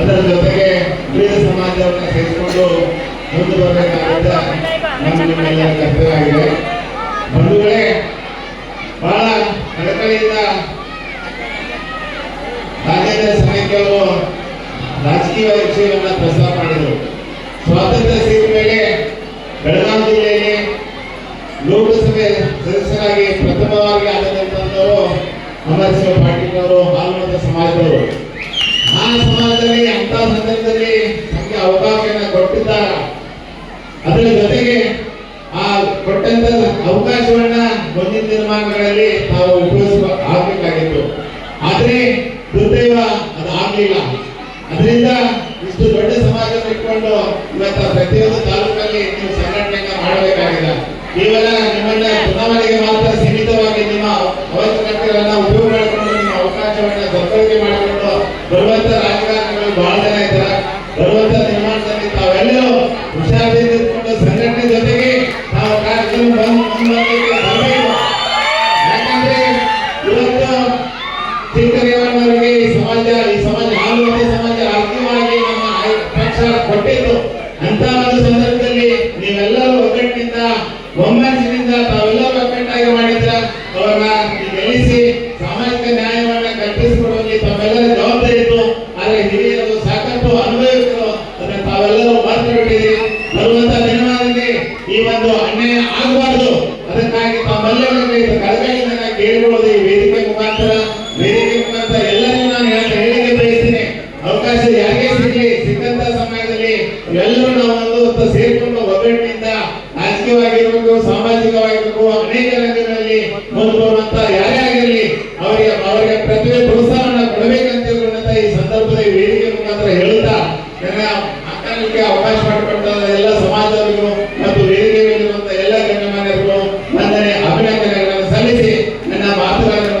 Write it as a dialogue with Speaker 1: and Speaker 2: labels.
Speaker 1: ಅದರ ಜೊತೆಗೆ ಬೇರೆ ಸಮಾಜವನ್ನು ಸೇರಿಸಿಕೊಂಡು ಮುಂದೆ ಬರಬೇಕಾದ ನಮ್ಮೆಲ್ಲ ಕರ್ತವ್ಯ ಆಗಿದೆ ಬಂಧುಗಳೇ ಬಹಳ ಕಳಕಳಿಯಿಂದ ರಾಜ್ಯದ ಸಮಿತಿಯವರು ರಾಜಕೀಯ ವಿಷಯವನ್ನ ಪ್ರಸ್ತಾಪ ಮಾಡಿದರು. ಸ್ವಾತಂತ್ರ್ಯ ಸಿಕ್ಕ ಮೇಲೆ ಬೆಳಗಾವಿ ಜಿಲ್ಲೆಯಲ್ಲಿ ಲೋಕಸಭೆ ಸದಸ್ಯರಾಗಿ ಪ್ರಥಮವಾಗಿ ಆದಂತವರು ಅಮರ್ ಶಿವ ಪಾಟೀಲ್ ಅವರು ಹಾಲ್ಮತ ಸಮಾಜದವರು. ಅದರ ಜೊತೆಗೆ ಆ ಕೊಟ್ಟಂತ ಅವಕಾಶವನ್ನ ಮುಂದಿನ ದಿನಮಾನಗಳಲ್ಲಿ ನಾವು ಉಪಯೋಗಿಸ ಆಗ್ಬೇಕಾಗಿತ್ತು. ಆದ್ರೆ ದುರ್ದೈವ ಅದು ಆಗ್ಲಿಲ್ಲ. ಅದರಿಂದ ಇಷ್ಟು ದೊಡ್ಡ ಸಮಾಜ ಇಟ್ಕೊಂಡು ಇವತ್ತ ಪ್ರತಿಯೊಂದು ತಾಲೂಕಲ್ಲಿ ನೀವು ಸಂಘಟನೆಯನ್ನ ಮಾಡಬೇಕಾಗಿಲ್ಲ ಕೇವಲ ಯಾಕಂದ್ರೆ ಇವತ್ತು ಚಿಕ್ಕದೇವನವರಿಗೆ ಈ ಸಮಾಜ ಈ ಸಮಾಜ ಆಲೂವರೆ ಸಮಾಜ ರಾಜಕೀಯವಾಗಿ ನಮ್ಮ ಪಕ್ಷ ಕೊಟ್ಟಿದ್ದು ಅಂತ ಒಂದು ಸಂದರ್ಭದಲ್ಲಿ ನೀವೆಲ್ಲರೂ ಒಗ್ಗಟ್ಟಿನಿಂದ ಒಮ್ಮನಸ್ಸಿನಿಂದ ತಾವೆಲ್ಲರೂ ಒಗ್ಗಟ್ಟಾಗಿ ಮಾಡಿದ್ರ ಅವರ ಗೆಲ್ಲಿಸಿ ಸಾಮಾಜಿಕ ನ್ಯಾಯವನ್ನ ಕಲ್ಪಿಸಿಕೊಡುವಲ್ಲಿ ತಮ್ಮೆಲ್ಲರ ಅನ್ಯಾಯ ಆಗಬಾರದು ಅದಕ್ಕಾಗಿ ತಮ್ಮೆಲ್ಲರಲ್ಲಿ ಕಳಕಳಿಯಿಂದ ನಾನು ಕೇಳಿಕೊಳ್ಳೋದು ಈ ವೇದಿಕೆ ಮುಖಾಂತರ. ವೇದಿಕೆ ಮುಖಾಂತರ ಎಲ್ಲರಿಗೂ ನಾನು ಹೇಳಿಕೆ ಬಯಸ್ತೀನಿ. ಅವಕಾಶ ಯಾರಿಗೆ ಸಿಗಲಿ, ಸಿಕ್ಕಂತ ಸಮಯದಲ್ಲಿ ಎಲ್ಲರೂ ನಾವು ಒಂದು ಸೇರ್ಕೊಂಡು ಒಗ್ಗಟ್ಟಿನಿಂದ ರಾಜಕೀಯವಾಗಿರ್ಬೇಕು, ಸಾಮಾಜಿಕವಾಗಿರ್ಬೇಕು, ಅನೇಕ ರಂಗಗಳಲ್ಲಿ ಮುಂದೆ ಬರುವಂತ ಯಾರೇ ಆಗಿರಲಿ, ಅವರಿಗೆ ಅವರಿಗೆ ಪ್ರತಿಭೆ ಪ್ರೋತ್ಸಾಹವನ್ನು ಕೊಡಬೇಕಂತ ತಿಳ್ಕೊಂಡಂತ ಈ ಸಂದರ್ಭದಲ್ಲಿ ವೇದಿಕೆ ಮುಖಾಂತರ ಹೇಳುತ್ತಾ, ನನ್ನ ಅಕ್ಕನಿಗೆ ಅವಕಾಶ ಮಾಡಿಕೊಟ್ಟ ಎಲ್ಲ ಸಮಾಜದವರಿಗೂ Grazie.